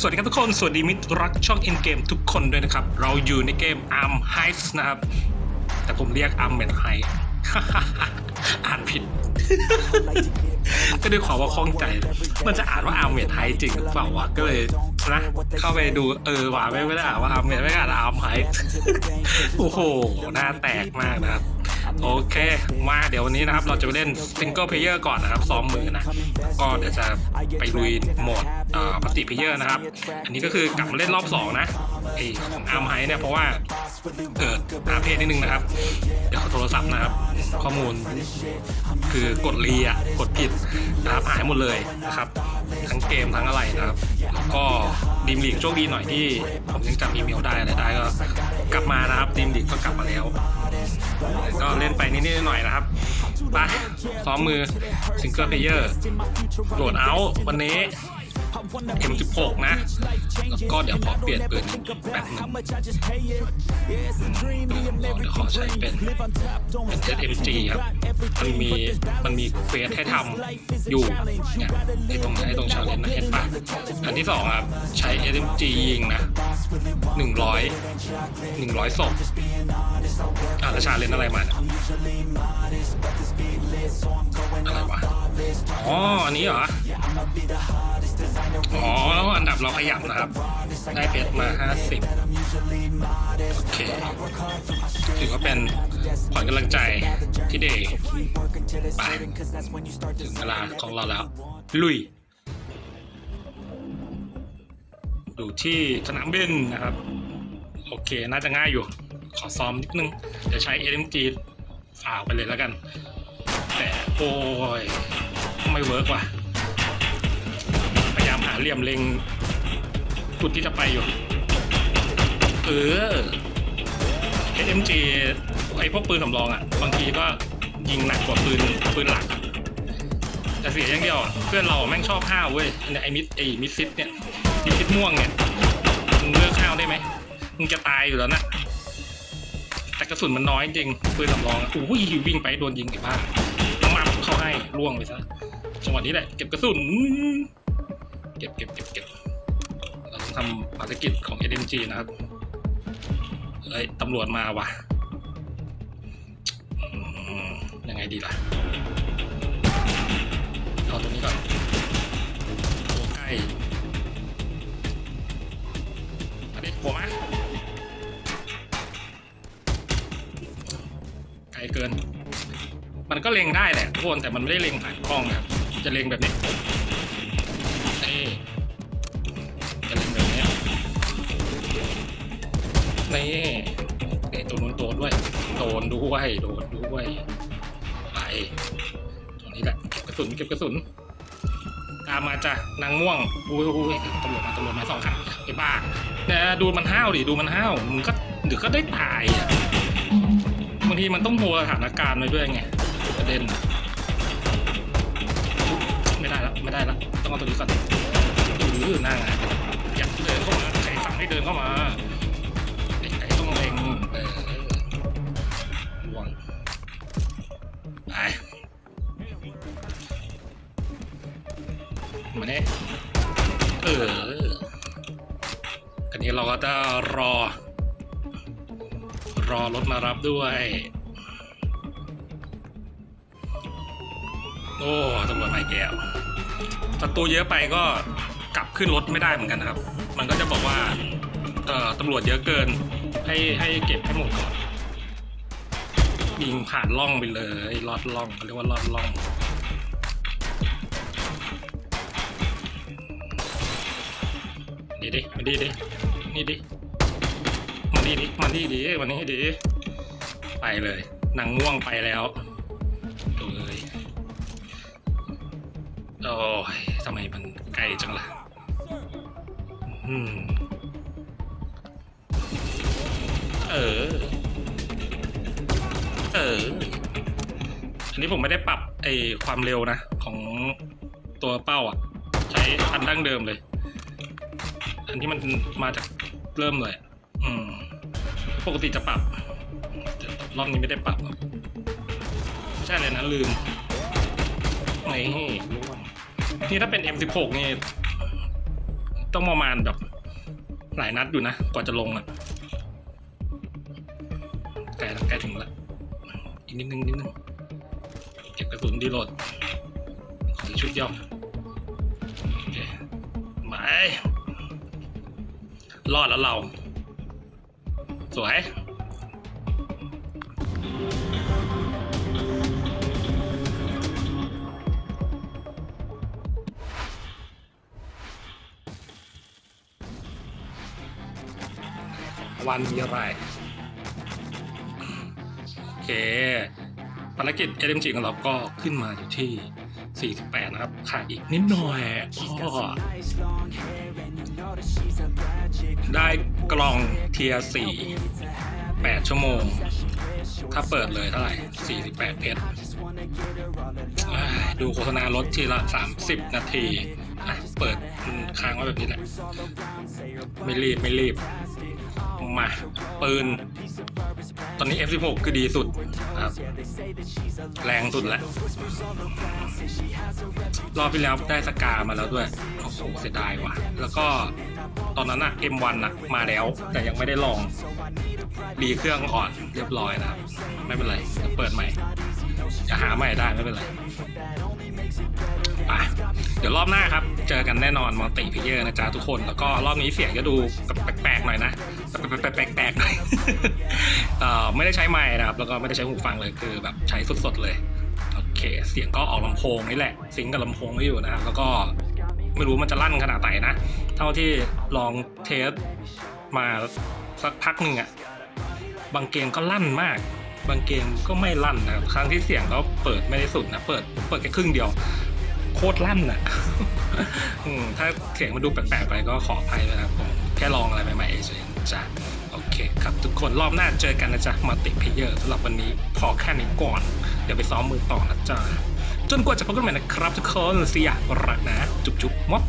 สวัสดีครับทุกคน สวัสดีมิตรรักช่อง In Game ทุกคนด้วยนะครับ เราอยู่ในเกม Arm Heist นะครับ แต่ผมเรียก Arm m e n h e i อ่านผิด ก็ด้วยความว่าคล่องใจ มันจะอ่านว่า Arm m e n h e i จริงหรือเปล่าวะ ก็เลยนะ เข้าไปดูเออว่าไม่ไม่ได้อ่านว่า Arm m e n ไม่ได้อ่าน Arm Heist โอ้โห หน้าแตกมากนะครับ โอเค มาเดี๋ยววันนี้นะครับ เราจะไปเล่น Single Player ก่อนนะครับซ้อมมือนะ ก็เดี๋ยวจะไปลุยโหมดปฏิเพเยอร์นะครับ อันนี้ก็คือกลับมาเล่นรอบ 2 นะไอของอาร์มไฮเนี่ย เพราะว่าเกิดอาเพศนิดนึงนะครับ เดี๋ยวขอโทรศัพท์นะครับ ข้อมูลคือกดรีอะ กดผิดนะครับหายหมดเลยนะครับ ทั้งเกมทั้งอะไรนะครับ แล้วก็ดีมลีกโชคดีหน่อยที่ผมยังจำอีเมลได้อะไรได้ก็ กลับมานะครับดีมดิกก็กลับมาแล้ว ก็เล่นไปนิดๆหน่อยๆนะครับไปซ้อมมือซิงเกิลเพลเยอร์โหลดเอาวันนี้ M16 นะ แล้วก็เดี๋ยวขอเปลี่ยนปืนแบบนึงเดี๋ยวขอใช้เป็นเป็น ZMG ครับ มันมีมันมีเฟสให้ทำอยู่เนี่ยไอ้ตรงไอตรงชาเลนจ์นะเห็นปะอันที่สองครับ ใช้ SMG ยิงนะหนึ่งร้อยหนึ่งร้อยศพ อะแล้วชาเลนอะไรมาเนี่ยอะไรวะ อ๋อ อันนี้เหรอ อ๋อ อันดับเราขยับนะครับ ได้เพชรมา 50 โอเค ถือว่าเป็นขวัญกำลังใจที่เดย์ไปถึงเวลาของเราแล้ว ลุยดูที่สนามบินนะครับ โอเค น่าจะง่ายอยู่ ขอซ้อมนิดนึงเดี๋ยวใช้ SMG ฝ่าวไปเลยแล้วกัน แต่โอ้ยไม่เวิร์กว่ะ พยายามหาเหลี่ยมเล็งจุดที่จะไปอยู่ เออ SMG ไอพวกปืนสำรองอะ บางทีก็ยิงหนักกว่าปืนปืนหลักอะแต่เสียอย่างเดียวอะเพื่อนเราแม่งชอบห้าวเว้ยไอมิดไอมิดซิดเนี่ยมิดซิดม่วงเนี่ยมึงเลือกห้าวได้ไหมมึงจะตายอยู่แล้วนะ แต่กระสุนมันน้อยจริงปืนสำรองอะอู้ยวิ่งไปโดนยิงไอ้บ้าต้องมาเข้าให้ล่วงไปซะจังหวะนี้แหละเก็บกระสุนเก็บเก็บเก็บเก็บเราต้องทำภารกิจของ SMG นะครับเอ้ยตำรวจมาว่ะยังไงดีล่ะเอาตัวนี้ก่อน มันก็เล็งได้แหละทุกคนแต่มันไม่ได้เล็งผ่านกล้องนะครับจะเล็งแบบนี้นี่จะเล็งแบบนี้นี่ไอ้ตัวนู้นโดนด้วยโดนด้วยโดนด้วยไปตัวนี้แหละเก็บกระสุนเก็บกระสุนตามมาจ้ะนางม่วงอุ้ยอุ้ยตำรวจมาตำรวจมาสองคันไอ้บ้าเนี่ยดูมันห้าวดิดูมันห้าวมึงก็เดี๋ยวก็ได้ตายอะบางทีมันต้องโมสถานการณ์ไปด้วยไง เด็นไม่ได้ละไม่ได้ละต้องเอาตัวนี้ก่อนอือหน้างานอยากเดินเข้ามาใครสั่งให้เดินเข้ามาไอ้ไอ้ต้องเล็งเออห่วงไปมาเนี่ยเอออันนี้เราก็จะรอ รอรถมารับด้วย โอ้ตำรวจไม่แก้วศัตรูเยอะไปก็กลับขึ้นรถไม่ได้เหมือนกันนะครับ มันก็จะบอกว่าเอ่อตำรวจเยอะเกิน ให้ให้เก็บให้หมดก่อนยิงผ่านล่องไปเลยลอดล่องเขาเรียกว่าลอดล่องดีดิมาดีดินี่ดิมาดีดิมาดีดิวันนี้ดิไปเลยนางม่วงไปแล้ว โอ้ยทำไมมันไกลจังล่ะอืมเออ เออ อันนี้ผมไม่ได้ปรับไอความเร็วนะ ของตัวเป้าอะ ใช้อันดั้งเดิมเลย อันที่มันมาจากเริ่มเลย อืม ปกติจะปรับ รอบนี้ไม่ได้ปรับ ใช่เลยนะลืมนี่ร่วง นี่ถ้าเป็น M16 นี่ ต้องประมาณแบบหลายนัดอยู่นะ กว่าจะลงอะใกล้ใกล้ถึงล้วอีกนิดนึงนิดนึงเก็บกระสุนดีโหลดขอชุดย่อมโอเคไปรอดแล้วเรา สวย วันมีอะไร โอเค ภารกิจ LMG ของเราก็ขึ้นมาอยู่ที่ 48 นะครับ ขาดอีกนิดหน่อยก็ได้กล่องเทียร์4 8 ชั่วโมง ถ้าเปิดเลยเท่าไหร่ 48 เพชรเอ้ยดูโฆษณารถทีละ 30 นาทีอะเปิดค้างไว้แบบนี้แหละ ไม่รีบ ไม่รีบ มา ปืน ตอนนี้ F16 คือดีสุดครับ แรงสุดแล้ว รอบที่แล้วได้สกามาแล้วด้วยโอ้โหเสียดายว่ะ แล้วก็ตอนนั้นอะ M1 อะมาแล้ว แต่ยังไม่ได้ลองรีเครื่องก่อนเรียบร้อยนะครับ ไม่เป็นไรเดี๋ยวเปิดใหม่ จะหาใหม่ได้ไม่เป็นไร เดี๋ยวรอบหน้าครับ เจอกันแน่นอนมัลติเพเยอร์นะจ๊ะทุกคน แล้วก็รอบนี้เสียงจะดูแปลกๆหน่อยนะแปลกๆหน่อยไม่ได้ใช้ไมค์นะครับ แล้วก็ไม่ได้ใช้หูฟังเลยคือแบบใช้สดๆเลย โอเค เสียงก็ออกลำโพงนี่แหละซิงกับลำโพงไว้อยู่นะครับ แล้วก็ไม่รู้มันจะลั่นขนาดไหนนะ เท่าที่ลองเทสมาสักพักหนึ่งอะบางเกมก็ลั่นมาก บางเกมก็ไม่ลั่นนะครับ ครั้งที่เสียงก็เปิดไม่ได้สุดนะเปิดเปิดแค่ครึ่งเดียว โคตรลั่นอะอืมถ้าเสียงมันดูแปลกๆไปก็ขออภัยนะครับผมแค่ลองอะไรใหม่ๆเฉยๆจ้ะโอเคครับ ทุกคนรอบหน้าเจอกันนะจ๊ะมัลติเพเยอร์สำหรับวันนี้พอแค่นี้ก่อน เดี๋ยวไปซ้อมมือต่อนะจ๊ะจนกว่าจะพบกันใหม่นะครับ ทุกคนเสียรักนะ จุ๊บๆมด